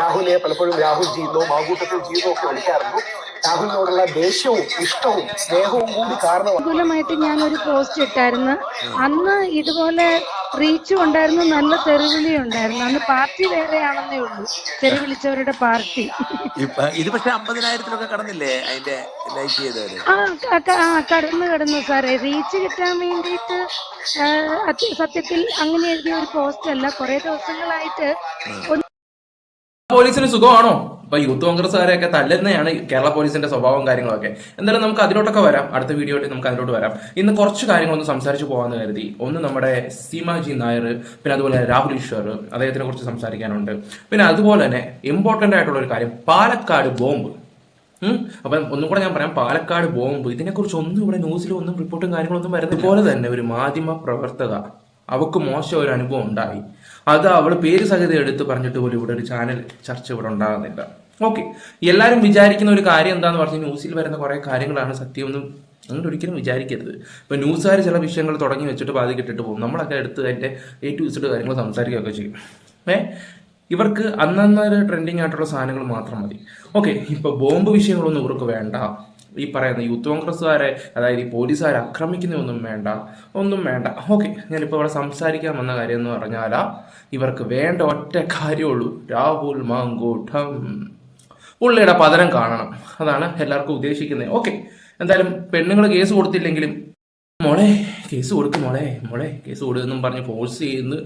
രാഹുലിനെ പലപ്പോഴും രാഹുൽ ജീവിതവും മാങ്കൂട്ടത്തിൽ ജീവിതവും ഒക്കെ വിളിക്കാറുണ്ട് രാഹുലിനോടുള്ള ദേഷ്യവും ഇഷ്ടവും സ്നേഹവും കൂടി കാരണമാണ് അനുകൂലമായിട്ട് ഞാൻ ഒരു പോസ്റ്റ് ഇട്ടായിരുന്നു. അന്ന് ഇതുപോലെ റീച്ചും ഉണ്ടായിരുന്നു നല്ല തെരുവിളി ഉണ്ടായിരുന്നു. അന്ന് പാർട്ടി വേറെയാണെന്നേ ഉള്ളൂ. തെരുവിളിച്ചവരുടെ പാർട്ടി. ഇത് പക്ഷെ അമ്പതിനായിരത്തിലൊക്കെ കടന്നില്ലേ അതിന്റെ ലൈക്ക് ചെയ്തവര്? ആ കടന്നു കടന്നു സാറേ. റീച്ച് കിട്ടാൻ വേണ്ടിയിട്ട് സത്യത്തിൽ അങ്ങനെ എഴുതിയ ഒരു പോസ്റ്റ് അല്ല. കുറെ ദിവസങ്ങളായിട്ട് പോലീസിന് സുഖമാണോ? ഇപ്പൊ യൂത്ത് കോൺഗ്രസ്സുകാരെയൊക്കെ തല്ലുന്നതാണ് കേരള പോലീസിന്റെ സ്വഭാവം കാര്യങ്ങളൊക്കെ. എന്തായാലും നമുക്ക് അതിലോട്ടൊക്കെ വരാം. അടുത്ത വീഡിയോയിൽ നമുക്ക് അതിലോട്ട് വരാം. ഇന്ന് കുറച്ച് കാര്യങ്ങളൊന്ന് സംസാരിച്ചു പോകാമെന്ന് കരുതി. ഒന്ന് നമ്മുടെ സീമാജി നായർ പിന്നെ അതുപോലെ രാഹുൽ ഈശ്വർ അദ്ദേഹത്തിനെ കുറിച്ച് സംസാരിക്കാനുണ്ട്. പിന്നെ അതുപോലെ തന്നെ ഇമ്പോർട്ടന്റ് ആയിട്ടുള്ള ഒരു കാര്യം പാലക്കാട് ബോംബ്. അപ്പം ഒന്നും കൂടെ ഞാൻ പറയാം പാലക്കാട് ബോംബ്. ഇതിനെക്കുറിച്ച് ഒന്നും ഇവിടെ ന്യൂസിലും ഒന്നും റിപ്പോർട്ടും കാര്യങ്ങളൊന്നും വരുന്നത് പോലെ തന്നെ ഒരു മാധ്യമ പ്രവർത്തക അവക്ക് മോശം ഒരു അനുഭവം ഉണ്ടായി. അത് അവൾ പേര് സഹിതം എടുത്ത് പറഞ്ഞിട്ട് പോലും ഇവിടെ ഒരു ചാനൽ ചർച്ച ഇവിടെ ഉണ്ടാകുന്നില്ല. ഓക്കെ എല്ലാവരും വിചാരിക്കുന്ന ഒരു കാര്യം എന്താന്ന് പറഞ്ഞാൽ ന്യൂസിൽ വരുന്ന കുറേ കാര്യങ്ങളാണ് സത്യമെന്നും അങ്ങനെ ഒരിക്കലും വിചാരിക്കരുത്. ഇപ്പൊ ന്യൂസുകാർ ചില വിഷയങ്ങൾ തുടങ്ങി വെച്ചിട്ട് ബാധി കിട്ടിട്ട് പോകും. നമ്മളൊക്കെ എടുത്ത് അതിന്റെ എ ടു ഇസിട്ട് കാര്യങ്ങൾ സംസാരിക്കുകയൊക്കെ ചെയ്യും. ഏ? ഇവർക്ക് അന്നന്നൊരു ട്രെൻഡിങ് ആയിട്ടുള്ള സാധനങ്ങൾ മാത്രം മതി. ഓക്കെ ഇപ്പൊ ബോംബ് വിഷയങ്ങളൊന്നും ഇവർക്ക് വേണ്ട. ഈ പറയുന്ന യൂത്ത് കോൺഗ്രസ്സുകാരെ അതായത് ഈ പോലീസുകാരെ ആക്രമിക്കുന്നതൊന്നും വേണ്ട ഒന്നും വേണ്ട. ഓക്കെ ഞാനിപ്പോൾ ഇവിടെ സംസാരിക്കാൻ വന്ന കാര്യം എന്ന് പറഞ്ഞാൽ ഇവർക്ക് വേണ്ട ഒറ്റ കാര്യമുള്ളൂ. രാഹുൽ മാങ്കൂട്ടം. പുള്ളിയുടെ പതനം കാണണം. അതാണ് എല്ലാവർക്കും ഉദ്ദേശിക്കുന്നത് ഓക്കെ എന്തായാലും പെണ്ണുങ്ങൾ കേസ് കൊടുത്തില്ലെങ്കിലും മോളെ കേസ് കൊടുക്കും മോളെ മോളെ കേസ് കൊടുക്കുന്നു പറഞ്ഞ് ഫോഴ്സ് ചെയ്യുന്ന.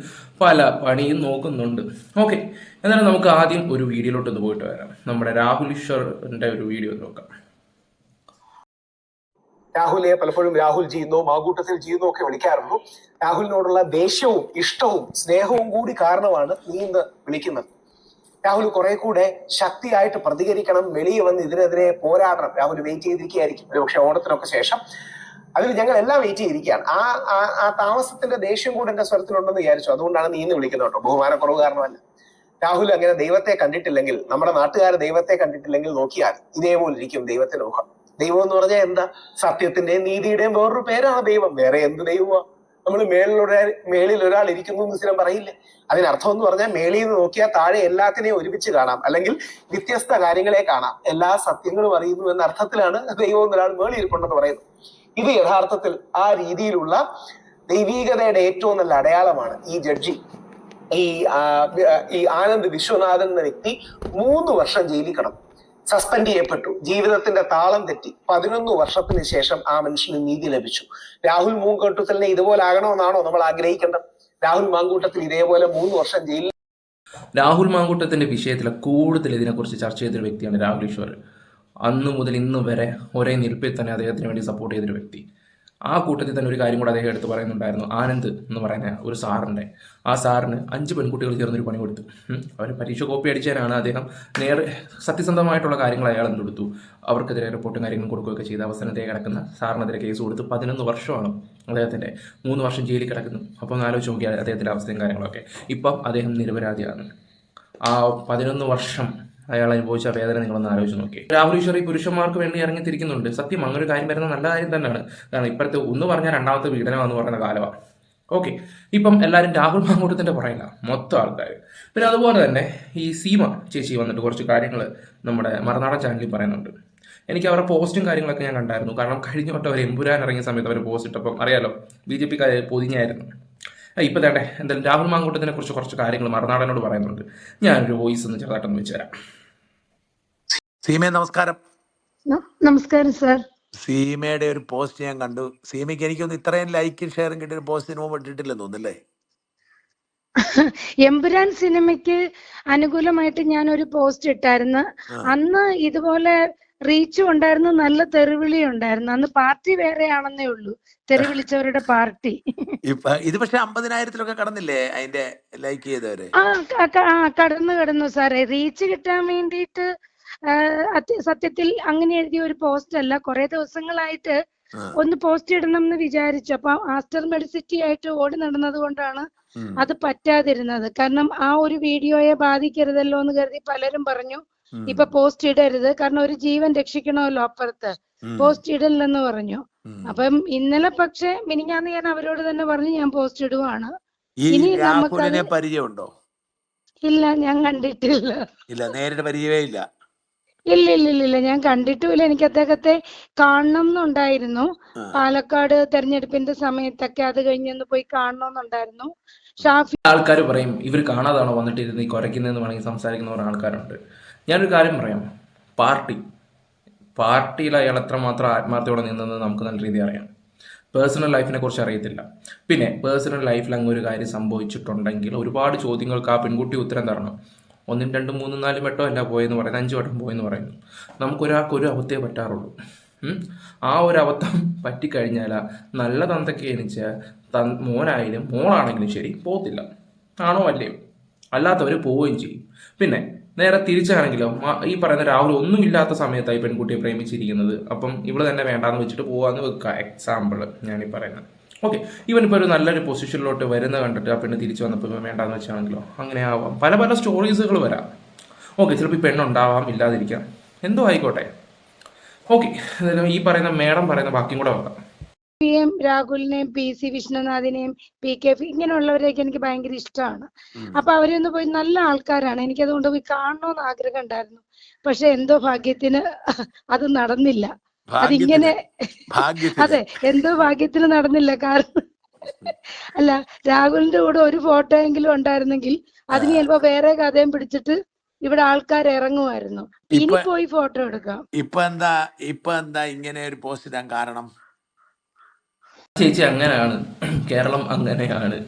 പല പണിയും നോക്കുന്നുണ്ട്. ഓക്കെ എന്നാലും നമുക്ക് ആദ്യം ഒരു വീഡിയോയിലോട്ട് ഒന്ന് പോയിട്ട് വരാം. നമ്മുടെ രാഹുൽ ഈശ്വറിന്റെ ഒരു വീഡിയോ നോക്കാം. രാഹുലിനെ പലപ്പോഴും രാഹുൽ ജീന്നോ മാങ്കൂട്ടത്തിൽ ജീന്നോ ഒക്കെ വിളിക്കാറുണ്ട് രാഹുലിനോടുള്ള ദേഷ്യവും ഇഷ്ടവും സ്നേഹവും കൂടി കാരണമാണ് നീ ഇന്ന് വിളിക്കുന്നത്. രാഹുൽ കുറെ കൂടെ ശക്തിയായിട്ട് പ്രതികരിക്കണം വെളിയിൽ വന്ന് ഇതിനെതിരെ പോരാടണം. രാഹുൽ വെയിറ്റ് ചെയ്തിരിക്കുകയായിരിക്കും. പക്ഷെ ഓണത്തിനൊക്കെ ശേഷം. അതിൽ ഞങ്ങൾ എല്ലാം വെയിറ്റ് ചെയ്തിരിക്കുകയാണ്. ആ- ആ താമസത്തിന്റെ ദേഷ്യം കൂടെ എന്റെ സ്വരത്തിലുണ്ടെന്ന് വിചാരിച്ചു. അതുകൊണ്ടാണ് നീ ഇന്ന് വിളിക്കുന്നത് കേട്ടോ. ബഹുമാനക്കുറവ് കാരണമല്ല. രാഹുൽ അങ്ങനെ ദൈവത്തെ കണ്ടിട്ടില്ലെങ്കിൽ നമ്മുടെ നാട്ടുകാർ ദൈവത്തെ കണ്ടിട്ടില്ലെങ്കിൽ നോക്കിയാൽ ഇതേപോലെ ഇരിക്കും ദൈവത്തിന്റെ മുഖം. ദൈവം എന്ന് പറഞ്ഞാൽ എന്താ? സത്യത്തിന്റെയും നീതിയുടെയും വേറൊരു പേരാണ് ദൈവം. വേറെ എന്ത് ദൈവമാ? നമ്മൾ മേളിലൊരാ മേളിൽ ഒരാൾ ഇരിക്കുന്നു എന്ന് സ്ഥിരം പറയില്ലേ? അതിനർത്ഥം എന്ന് പറഞ്ഞാൽ മേളിൽ നിന്ന് നോക്കിയാൽ താഴെ എല്ലാത്തിനെയും ഒരുമിച്ച് കാണാം. അല്ലെങ്കിൽ വ്യത്യസ്ത കാര്യങ്ങളെ കാണാം. എല്ലാ സത്യങ്ങളും അറിയുന്നു എന്ന അർത്ഥത്തിലാണ് ദൈവം എന്നൊരാൾ മേളിൽ ഇരിപ്പുണ്ടെന്ന് പറയുന്നത്. ഇത് യഥാർത്ഥത്തിൽ ആ രീതിയിലുള്ള ദൈവീകതയുടെ ഏറ്റവും നല്ല അടയാളമാണ് ഈ ജഡ്ജി. ഈ ഈ ആനന്ദ് വിശ്വനാഥൻ എന്ന വ്യക്തി മൂന്ന് വർഷം ജയിലിൽ കിടന്നു. സസ്പെൻഡ് ചെയ്യപ്പെട്ടു. ജീവിതത്തിന്റെ താളം തെറ്റി. പതിനൊന്ന് വർഷത്തിന് ശേഷം ആ മനുഷ്യന് നീതി ലഭിച്ചു. രാഹുൽ മൂങ്കൂട്ടത്തിലിനെ ഇതുപോലെ ആകണമെന്നാണോ നമ്മൾ ആഗ്രഹിക്കേണ്ടത്? രാഹുൽ മാങ്കൂട്ടത്തിൽ ഇതേപോലെ മൂന്ന് വർഷം ജയിലിൽ രാഹുൽ മാങ്കൂട്ടത്തിന്റെ വിഷയത്തിൽ കൂടുതൽ ഇതിനെക്കുറിച്ച് ചർച്ച ചെയ്തൊരു വ്യക്തിയാണ് രാഹുൽ ഈശ്വർ. അന്ന് മുതൽ ഇന്ന് വരെ ഒരേ നിൽപ്പിൽ തന്നെ അദ്ദേഹത്തിന് വേണ്ടി സപ്പോർട്ട് ചെയ്തൊരു വ്യക്തി. ആ കൂട്ടത്തിൽ തന്നെ ഒരു കാര്യം കൂടെ അദ്ദേഹം എടുത്ത് പറയുന്നുണ്ടായിരുന്നു. ആനന്ദ് എന്ന് പറയുന്ന ഒരു സാറിന്റെ. ആ സാറിന് അഞ്ച് പെൺകുട്ടികൾ ചേർന്നൊരു പണി കൊടുത്തു. അവർ പരീക്ഷ കോപ്പി അടിച്ചാലാണ് അദ്ദേഹം നേരെ സത്യസന്ധമായിട്ടുള്ള കാര്യങ്ങൾ അയാൾ എന്ത് കൊടുത്തു? അവർക്കെതിരെ റിപ്പോർട്ടും കാര്യങ്ങളും കൊടുക്കുകയൊക്കെ ചെയ്ത അവസാനത്തെ കിടക്കുന്ന സാറിനെതിരെ കേസ് കൊടുത്ത് പതിനൊന്ന് വർഷമാണ് അദ്ദേഹത്തിന്റെ മൂന്ന് വർഷം ജയിലിൽ കിടക്കുന്നു. അപ്പോൾ ഒന്ന് ആലോചിച്ച് നോക്കിയാൽ അദ്ദേഹത്തിന്റെ അവസ്ഥയും കാര്യങ്ങളൊക്കെ. ഇപ്പം അദ്ദേഹം നിരപരാധിയാണ്. ആ പതിനൊന്ന് വർഷം അയാൾ അനുഭവിച്ച വേദന നിങ്ങളൊന്ന് ആലോചിച്ച് നോക്കി. രാഹുൽ ഈശ്വർ ഈ പുരുഷന്മാർക്ക് വേണ്ടി ഇറങ്ങി തിരിക്കുന്നുണ്ട് സത്യം അങ്ങനെ ഒരു കാര്യം വരുന്ന നല്ല കാര്യം തന്നെയാണ്. കാരണം ഇപ്പോഴത്തെ ഒന്ന് പറഞ്ഞാൽ രണ്ടാമത്തെ പീഡനം എന്ന് പറയുന്ന കാലമാണ്. ഓക്കെ. ഇപ്പം എല്ലാവരും രാഹുൽ മാങ്കൂട്ടത്തിന്റെ പറയില്ല മൊത്തം ആൾക്കാർ പിന്നെ അതുപോലെ തന്നെ ഈ സീമ ചേച്ചി വന്നിട്ട് കുറച്ച് കാര്യങ്ങൾ നമ്മുടെ മറുനാടൻ ചാനലിൽ പറയുന്നുണ്ട്. എനിക്ക് അവരുടെ പോസ്റ്റും കാര്യങ്ങളൊക്കെ ഞാൻ കണ്ടായിരുന്നു. കാരണം കഴിഞ്ഞ വട്ടം അവർ എമ്പുരാൻ ഇറങ്ങിയ സമയത്ത് അവർ പോസ്റ്റ് ഇട്ടപ്പം അറിയാലോ ബി ജെ പിക്കാർ പൊതിഞ്ഞായിരുന്നു. ഇപ്പം തേട്ടെ എന്തായാലും രാഹുൽ മാങ്കൂട്ടത്തിനെ കുറിച്ച് കുറച്ച് കാര്യങ്ങൾ മറുനാടനോട് പറയുന്നുണ്ട്. ഞാനൊരു വോയിസ് ഒന്ന് ചെറുതായിട്ടൊന്ന് വെച്ച് തരാം. സീമേ നമസ്കാരം. നമസ്കാരം സാർ. സീമയുടെ ഒരു പോസ്റ്റ് ഞാൻ കണ്ടു. സീമയ്ക്ക് എനിക്കൊന്ന് ഇത്രയും ലൈക്കും ഷെയറും കിട്ടിയ പോസ്റ്റിന് മുമ്പ് ഇട്ടിട്ടില്ലെന്ന് തോന്നുന്നില്ലേ? എമ്പുരാൻ സിനിമയ്ക്ക് അനുകൂലമായിട്ട് ഞാൻ ഒരു പോസ്റ്റ് ഇട്ടായിരുന്നു. അന്ന് ഇതുപോലെ റീച്ചും ഉണ്ടായിരുന്നു നല്ല തെറിവിളി ഉണ്ടായിരുന്നു. അന്ന് പാർട്ടി വേറെയാണെന്നേ ഉള്ളൂ. തെറിവിളിച്ചവരുടെ പാർട്ടി. ഇത് പക്ഷെ അമ്പതിനായിരത്തിലൊക്കെ കടന്നില്ലേ അതിന്റെ ലൈക്ക് ചെയ്തവര്? ആ കടന്നു കടന്നു സാറേ. റീച്ച് കിട്ടാൻ വേണ്ടിയിട്ട് സത്യത്തിൽ അങ്ങനെ എഴുതിയ ഒരു പോസ്റ്റ് അല്ല. കുറെ ദിവസങ്ങളായിട്ട് ഒന്ന് പോസ്റ്റ് ഇടണം എന്ന് വിചാരിച്ചു. അപ്പൊ ആസ്റ്റർ മെഡിസിറ്റി ആയിട്ട് ഓടി നടന്നത് കൊണ്ടാണ് അത് പറ്റാതിരുന്നത്. കാരണം ആ ഒരു വീഡിയോയെ ബാധിക്കരുതല്ലോ എന്ന് കരുതി പലരും പറഞ്ഞു. ഇപ്പൊ പോസ്റ്റ് ഇടരുത്. കാരണം ഒരു ജീവൻ രക്ഷിക്കണമല്ലോ അപ്പുറത്ത്. പോസ്റ്റ് ഇടില്ലെന്ന് പറഞ്ഞു. അപ്പം ഇന്നലെ പക്ഷെ മിനിഞ്ഞാന്ന് ഞാൻ അവരോട് തന്നെ പറഞ്ഞു ഞാൻ പോസ്റ്റ് ഇടുവാണ്. ഇനി നമുക്ക് പരിചയമുണ്ടോ? ഇല്ല ഞാൻ കണ്ടിട്ടില്ല. ഇല്ല നേരിട്ട് പരിചയമേ ഇല്ല. ഇല്ല ഇല്ല ഇല്ല ഇല്ല ഞാൻ കണ്ടിട്ടുമില്ല. എനിക്ക് അദ്ദേഹത്തെ കാണണം എന്നുണ്ടായിരുന്നു പാലക്കാട് തെരഞ്ഞെടുപ്പിന്റെ സമയത്തൊക്കെ അത് കഴിഞ്ഞൊന്ന് പോയി കാണണമെന്നുണ്ടായിരുന്നു ഷാഫി ആൾക്കാർ പറയും ഇവർ കാണാതാണോ വന്നിട്ട് ഇരുന്ന് ഈ കുരയ്ക്കുന്നതെന്ന് വേണമെങ്കിൽ സംസാരിക്കുന്ന കുറേ ആൾക്കാരുണ്ട്. ഞാനൊരു കാര്യം പറയാം. പാർട്ടി. പാർട്ടിയിൽ അയാൾ എത്രമാത്രം ആത്മാർത്ഥയോടെ നിന്നെന്ന് നമുക്ക് നല്ല രീതിയിൽ അറിയാം. പേഴ്സണൽ ലൈഫിനെ കുറിച്ച് അറിയത്തില്ല. പിന്നെ പേഴ്സണൽ ലൈഫിൽ അങ്ങ് ഒരു കാര്യം സംഭവിച്ചിട്ടുണ്ടെങ്കിൽ ഒരുപാട് ചോദ്യങ്ങൾക്ക് ആ പെൺകുട്ടി ഉത്തരം തരണം. ഒന്നും രണ്ടും മൂന്നും നാലും വട്ടം അല്ല പോയെന്ന് പറയുന്നത് അഞ്ച് വട്ടം പോയെന്ന് പറയുന്നു. നമുക്കൊരാൾക്ക് ഒരു അബദ്ധമേ പറ്റാറുള്ളൂ. ആ ഒരു അബദ്ധം പറ്റിക്കഴിഞ്ഞാൽ നല്ല തന്തയ്ക്ക് ജനിച്ച തൻ മോനായാലും മോളാണെങ്കിലും ശരി പോകത്തില്ല. ആണോ അല്ലേ അല്ലാത്തവർ പോവുകയും ചെയ്യും. പിന്നെ നേരെ തിരിച്ചാണെങ്കിലും ഈ പറയുന്ന രാഹുൽ ഒന്നുമില്ലാത്ത സമയത്തായി പെൺകുട്ടിയെ പ്രേമിച്ചിരിക്കുന്നത്. അപ്പം ഇവിടെ തന്നെ വേണ്ടാന്ന് വെച്ചിട്ട് പോകാമെന്ന് വെക്കുക എക്സാമ്പിൾ ഞാനീ പറയുന്നത്. ഓക്കെ ഇവൻ ഇപ്പോൾ ഒരു നല്ലൊരു പൊസിഷനിലോട്ട് വരുന്ന കണ്ടിട്ട് ആ പെണ്ണ് തിരിച്ചു വന്നപ്പോൾ ഇവൻ വേണ്ടാന്ന് വെച്ചാണെങ്കിലോ? അങ്ങനെ ആവാം. പല പല സ്റ്റോറീസുകൾ വരാം. ഓക്കെ ചിലപ്പോൾ ഈ പെണ്ണുണ്ടാവാം ഇല്ലാതിരിക്കാം. എന്തോ ആയിക്കോട്ടെ. ഓക്കെ എന്തായാലും ഈ പറയുന്ന മേഡം പറയുന്ന ബാക്കിയും കൂടെ വെക്കാം എം രാഹുലിനെയും പി സി വിഷ്ണുനാഥിനെയും പി കെ ഇങ്ങനെയുള്ളവരെയൊക്കെ എനിക്ക് ഭയങ്കര ഇഷ്ടമാണ് അപ്പൊ അവരൊന്ന് പോയി നല്ല ആൾക്കാരാണ്. എനിക്ക് അതുകൊണ്ട് പോയി കാണണമെന്ന് ആഗ്രഹം ഉണ്ടായിരുന്നു. പക്ഷെ എന്തോ ഭാഗ്യത്തിന് അത് നടന്നില്ല. അതിങ്ങനെ അതെ എന്തോ ഭാഗ്യത്തിന് നടന്നില്ല. കാരണം അല്ല രാഹുലിന്റെ കൂടെ ഒരു ഫോട്ടോ എങ്കിലും ഉണ്ടായിരുന്നെങ്കിൽ അതിന് ചിലപ്പോ വേറെ കഥയും പിടിച്ചിട്ട് ഇവിടെ ആൾക്കാർ ഇറങ്ങുമായിരുന്നു. ഇനി പോയി ഫോട്ടോ എടുക്കാം. ഇപ്പൊ എന്താ ഇപ്പൊ എന്താ ഇങ്ങനെ ഒരു പോസ്റ്റ് ഇടാൻ കാരണം? ചേച്ചി അങ്ങനെയാണ്. കേരളം അങ്ങനെയാണ്.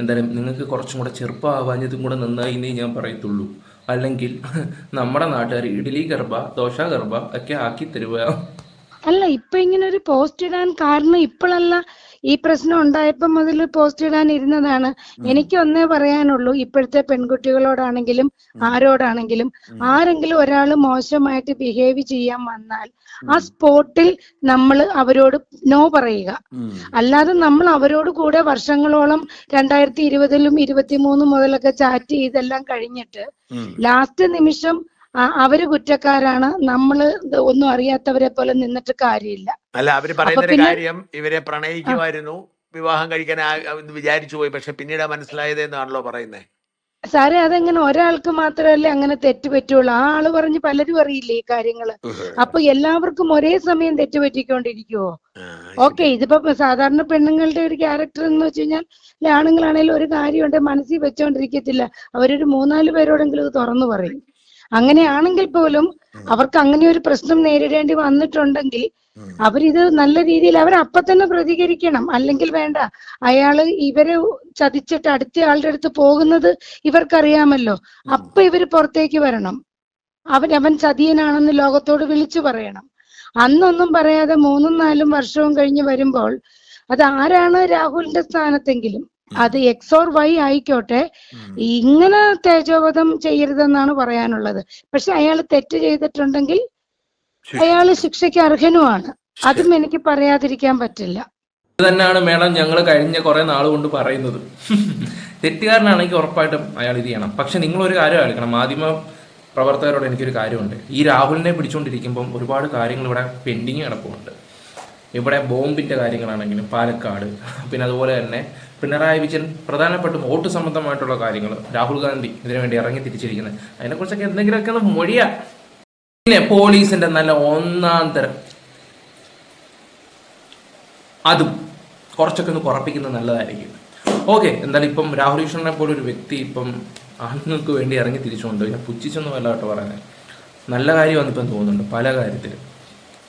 എന്തായാലും നിങ്ങൾക്ക് കുറച്ചും കൂടെ ചെറുപ്പമാവാഞ്ഞതും കൂടെ നന്നായി എന്നേ ഞാൻ പറയത്തുള്ളൂ. അല്ലെങ്കിൽ നമ്മുടെ നാട്ടുകാർ ഇഡ്ഡലി ഗർഭ ദോശ ഗർഭ ഒക്കെ ആക്കി തരുക അല്ല ഇപ്പൊ ഇങ്ങനെ ഒരു പോസ്റ്റ് ഇടാൻ കാരണം ഇപ്പോഴല്ല ഈ പ്രശ്നം ഉണ്ടായപ്പോ മുതൽ പോസ്റ്റ് ഇടാൻ ഇരുന്നതാണ്. എനിക്ക് ഒന്നേ പറയാനുള്ളൂ ഇപ്പോഴത്തെ പെൺകുട്ടികളോടാണെങ്കിലും ആരോടാണെങ്കിലും ആരെങ്കിലും ഒരാൾ മോശമായിട്ട് ബിഹേവ് ചെയ്യാൻ വന്നാൽ ആ സ്പോട്ടിൽ നമ്മൾ അവരോട് നോ പറയുക. അല്ലാതെ നമ്മൾ അവരോട് കൂടെ വർഷങ്ങളോളം രണ്ടായിരത്തി ഇരുപതിലും ഇരുപത്തിമൂന്നും മുതലൊക്കെ ചാറ്റ് ചെയ്തെല്ലാം കഴിഞ്ഞിട്ട് ലാസ്റ്റ് നിമിഷം അവർ കുറ്റക്കാരാണ്. നമ്മൾ ഒന്നും അറിയാത്തവരെ പോലെ നിന്നിട്ട് കാര്യമില്ല. അല്ല അവർ പറയുന്ന കാര്യം ഇവരെ പ്രണയിക്കുമായിരുന്നു. വിവാഹം കഴിക്കാൻ വിചാരിച്ചു പോയി. പക്ഷെ പിന്നീട് മനസ്സിലായത് എന്നാണല്ലോ പറയുന്നത് സാറേ അതെങ്ങനെ ഒരാൾക്ക് മാത്രമല്ലേ അങ്ങനെ തെറ്റ് പറ്റുള്ളൂ ആ ആൾ പറഞ്ഞ് പലരും അറിയില്ലേ ഈ കാര്യങ്ങൾ? അപ്പൊ എല്ലാവർക്കും ഒരേ സമയം തെറ്റ് പറ്റിക്കൊണ്ടിരിക്കുവോ ഓക്കെ ഇതിപ്പോ സാധാരണ പെണ്ണുങ്ങളുടെ ഒരു ക്യാരക്ടർ എന്ന് വെച്ച് കഴിഞ്ഞാൽ ആണുങ്ങളാണെങ്കിലും ഒരു കാര്യമുണ്ട് മനസ്സിൽ വെച്ചോണ്ടിരിക്കത്തില്ല. അവരൊരു മൂന്നാൽ പേരോടെങ്കിലും ഇത് തുറന്നു പറയും. അങ്ങനെയാണെങ്കിൽ പോലും അവർക്ക് അങ്ങനെ ഒരു പ്രശ്നം നേരിടേണ്ടി വന്നിട്ടുണ്ടെങ്കിൽ അവരിത് നല്ല രീതിയിൽ അവർ അപ്പൊ തന്നെ പ്രതികരിക്കണം. അല്ലെങ്കിൽ വേണ്ട അയാൾ ഇവരെ ചതിച്ചിട്ട് അടുത്ത ആളുടെ അടുത്ത് പോകുന്നത് ഇവർക്കറിയാമല്ലോ. അപ്പൊ ഇവർ പുറത്തേക്ക് വരണം. അവൻ അവൻ ചതിയനാണെന്ന് ലോകത്തോട് വിളിച്ചു പറയണം. അന്നൊന്നും പറയാതെ മൂന്നും നാലും വർഷവും കഴിഞ്ഞ് വരുമ്പോൾ അത് ആരാണ് രാഹുലിന്റെ സ്ഥാനത്തെങ്കിലും അത് എക്സ് ഓർ വൈ ആയിക്കോട്ടെ. ഇങ്ങനെ തേജോവധം ചെയ്യരുതെന്നാണ് പറയാനുള്ളത്. പക്ഷെ അയാൾ തെറ്റ് ചെയ്തിട്ടുണ്ടെങ്കിൽ അയാൾ ശിക്ഷയ്ക്ക് അർഹനുമാണ്. അതും എനിക്ക് പറയാതിരിക്കാൻ പറ്റില്ല. ഇത് തന്നെയാണ് മേഡം ഞങ്ങൾ കഴിഞ്ഞ കുറെ നാൾ കൊണ്ട് പറയുന്നത്. തെറ്റുകാരനാണെങ്കിൽ ഉറപ്പായിട്ടും അയാൾ ഇത് ചെയ്യണം. പക്ഷെ നിങ്ങൾ ഒരു കാര്യം ആയിരിക്കണം മാധ്യമ പ്രവർത്തകരോട് എനിക്കൊരു കാര്യമുണ്ട്. ഈ രാഹുലിനെ പിടിച്ചുകൊണ്ടിരിക്കുമ്പം ഒരുപാട് കാര്യങ്ങൾ ഇവിടെ പെൻഡിങ് കിടപ്പുണ്ട്. ഇവിടെ ബോംബിന്റെ കാര്യങ്ങളാണെങ്കിലും പാലക്കാട് പിന്നെ അതുപോലെ തന്നെ പിണറായി വിജയൻ പ്രധാനപ്പെട്ടും വോട്ട് സംബന്ധമായിട്ടുള്ള കാര്യങ്ങൾ രാഹുൽ ഗാന്ധി ഇതിനുവേണ്ടി ഇറങ്ങി തിരിച്ചിരിക്കുന്നത്. അതിനെക്കുറിച്ചൊക്കെ എന്തെങ്കിലുമൊക്കെ ഒന്ന് മൊഴിയാ. പിന്നെ പോലീസിന്റെ നല്ല ഒന്നാം തരം. അതും കുറച്ചൊക്കെ ഒന്ന് കുറപ്പിക്കുന്നത് നല്ലതായിരിക്കും. ഓക്കെ എന്തായാലും ഇപ്പം രാഹുൽ കൃഷ്ണനെ പോലെ ഒരു വ്യക്തി ഇപ്പം ആണുങ്ങൾക്ക് വേണ്ടി ഇറങ്ങി തിരിച്ചുകൊണ്ട് ഞാൻ പുച്ഛിച്ചൊന്നും അല്ല കേട്ടോ പറയുന്നത് നല്ല കാര്യമാണ് ഇപ്പം തോന്നുന്നുണ്ട് പല കാര്യത്തിലും.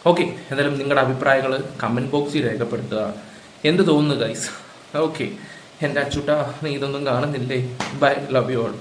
ഓക്കെ എന്തായാലും നിങ്ങളുടെ അഭിപ്രായങ്ങൾ കമന്റ് ബോക്സിൽ രേഖപ്പെടുത്തുക. എന്ത് തോന്നുന്നു ഗൈസ് ഓക്കെ എന്റെ അച്ചുട്ട നീ ഇതൊന്നും കാണുന്നില്ലേ? Bye love you all